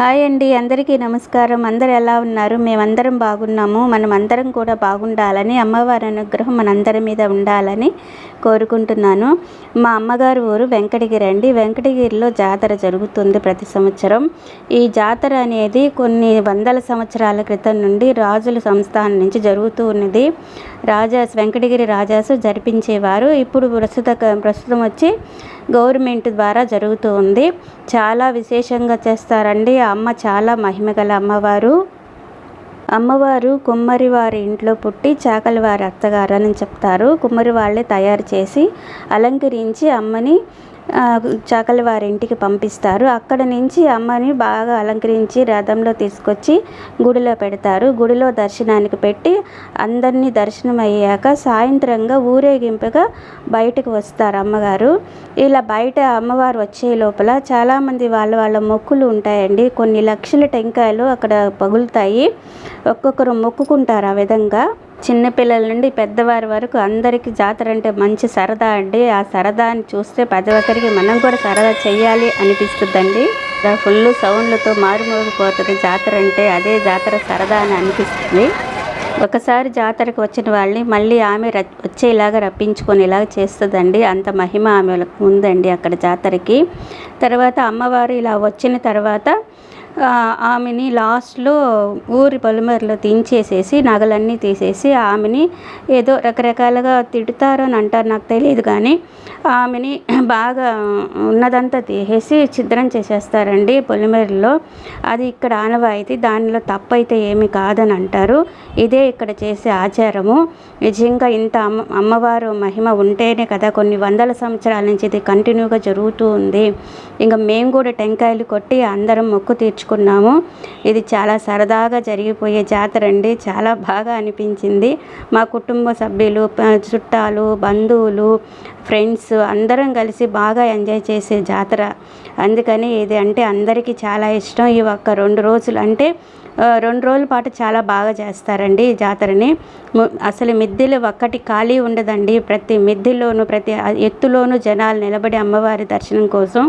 Hi అండి అందరికీ నమస్కారం. అందరు ఎలా ఉన్నారు? మేమందరం బాగున్నాము. మనం అందరం కూడా బాగుండాలని అమ్మవారి అనుగ్రహం మనందరి మీద ఉండాలని కోరుకుంటున్నాను. మా అమ్మగారు ఊరు వెంకటగిరి అండి. వెంకటగిరిలో జాతర జరుగుతుంది ప్రతి సంవత్సరం. ఈ జాతర అనేది కొన్ని వందల సంవత్సరాల క్రితం నుండి రాజుల సంస్థానం నుంచి జరుగుతూ ఉన్నది. రాజాస్ వెంకటగిరి రాజాసు జరిపించేవారు. ఇప్పుడు ప్రస్తుత ప్రస్తుతం వచ్చి గవర్నమెంట్ ద్వారా జరుగుతూ ఉంది. చాలా విశేషంగా చేస్తారండి. అమ్మ చాలా మహిమగల అమ్మవారు. అమ్మవారు కుమ్మరి వారి ఇంట్లో పుట్టి చాకలి వారి అత్తగారు అని చెప్తారు. కుమ్మరి వాళ్ళే తయారు చేసి అలంకరించి అమ్మని చాకలి వారి ఇంటికి పంపిస్తారు. అక్కడ నుంచి అమ్మని బాగా అలంకరించి రథంలో తీసుకొచ్చి గుడిలో పెడతారు. గుడిలో దర్శనానికి పెట్టి అందరినీ దర్శనం అయ్యాక సాయంత్రంగా ఊరేగింపుగా బయటకు వస్తారు అమ్మగారు. ఇలా బయట అమ్మవారు వచ్చే లోపల చాలామంది వాళ్ళ వాళ్ళ మొక్కులు ఉంటాయండి. కొన్ని లక్షల టెంకాయలు అక్కడ పగులుతాయి. ఒక్కొక్కరు మొక్కుకుంటారు ఆ విధంగా. చిన్నపిల్లల నుండి పెద్దవారి వరకు అందరికీ జాతర అంటే మంచి సరదా అండి. ఆ సరదాని చూస్తే ప్రతి ఒక్కరికి మనం కూడా సరదా చేయాలి అనిపిస్తుందండి. ఫుల్ సౌండ్లతో మారుమోగిపోతుంది జాతర అంటే అదే జాతర సరదా అని అనిపిస్తుంది. ఒకసారి జాతరకు వచ్చిన వాళ్ళని మళ్ళీ ఆమె ర వచ్చేలాగా రప్పించుకునేలాగా చేస్తుందండి. అంత మహిమ ఆమె ఉందండి అక్కడ జాతరకి. తర్వాత అమ్మవారు ఇలా వచ్చిన తర్వాత ఆమెని లాస్ట్లో ఊరి పొలిమేరలో దించేసేసి నగలన్నీ తీసేసి ఆమెని ఏదో రకరకాలుగా తిడతారు అని అంటారు నాకు తెలియదు కానీ ఆమెని బాగా ఉన్నదంతా తీసేసి ఛిద్రం చేసేస్తారండి పొలిమేరలో. అది ఇక్కడ ఆనవాయితీ దానిలో తప్పైతే ఏమీ కాదని అంటారు. ఇదే ఇక్కడ చేసే ఆచారము. నిజంగా ఇంత అమ్మ అమ్మవారు మహిమ ఉంటేనే కదా కొన్ని వందల సంవత్సరాల నుంచి ఇది కంటిన్యూగా జరుగుతూ ఉంది. ఇంకా మేము కూడా టెంకాయలు కొట్టి అందరం మొక్కు నేర్చుకున్నాము. ఇది చాలా సరదాగా జరిగిపోయే జాతర అండి. చాలా బాగా అనిపించింది. మా కుటుంబ సభ్యులు చుట్టాలు బంధువులు ఫ్రెండ్స్ అందరం కలిసి బాగా ఎంజాయ్ చేసే జాతర. అందుకని ఇది అంటే అందరికీ చాలా ఇష్టం. ఈ ఒక్క రెండు రోజులు అంటే రెండు రోజుల పాటు చాలా బాగా చేస్తారండి ఈ జాతరని. అసలు మిద్దెలు ఒక్కటి ఖాళీ ఉండదండి. ప్రతి మిద్దెలోనూ ప్రతి ఎత్తులోనూ జనాలు నిలబడి అమ్మవారి దర్శనం కోసం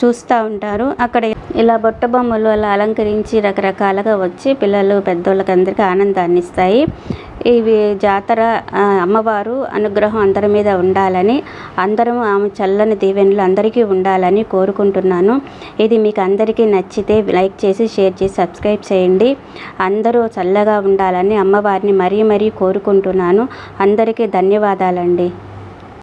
చూస్తూ ఉంటారు. అక్కడ ఇలా బొట్ట బొమ్మలు అలా అలంకరించి రకరకాలుగా వచ్చి పిల్లలు పెద్దోళ్ళకి అందరికీ ఆనందాన్ని ఇస్తాయి. ఇవి జాతర అమ్మవారు అనుగ్రహం అందరి మీద ఉండాలని అందరం ఆమె చల్లని దీవెనలు అందరికీ ఉండాలని కోరుకుంటున్నాను. ఇది మీకు అందరికీ నచ్చితే లైక్ చేసి షేర్ చేసి సబ్స్క్రైబ్ చేయండి. అందరూ చల్లగా ఉండాలని అమ్మవారిని మరీ మరీ కోరుకుంటున్నాను. అందరికీ ధన్యవాదాలండి.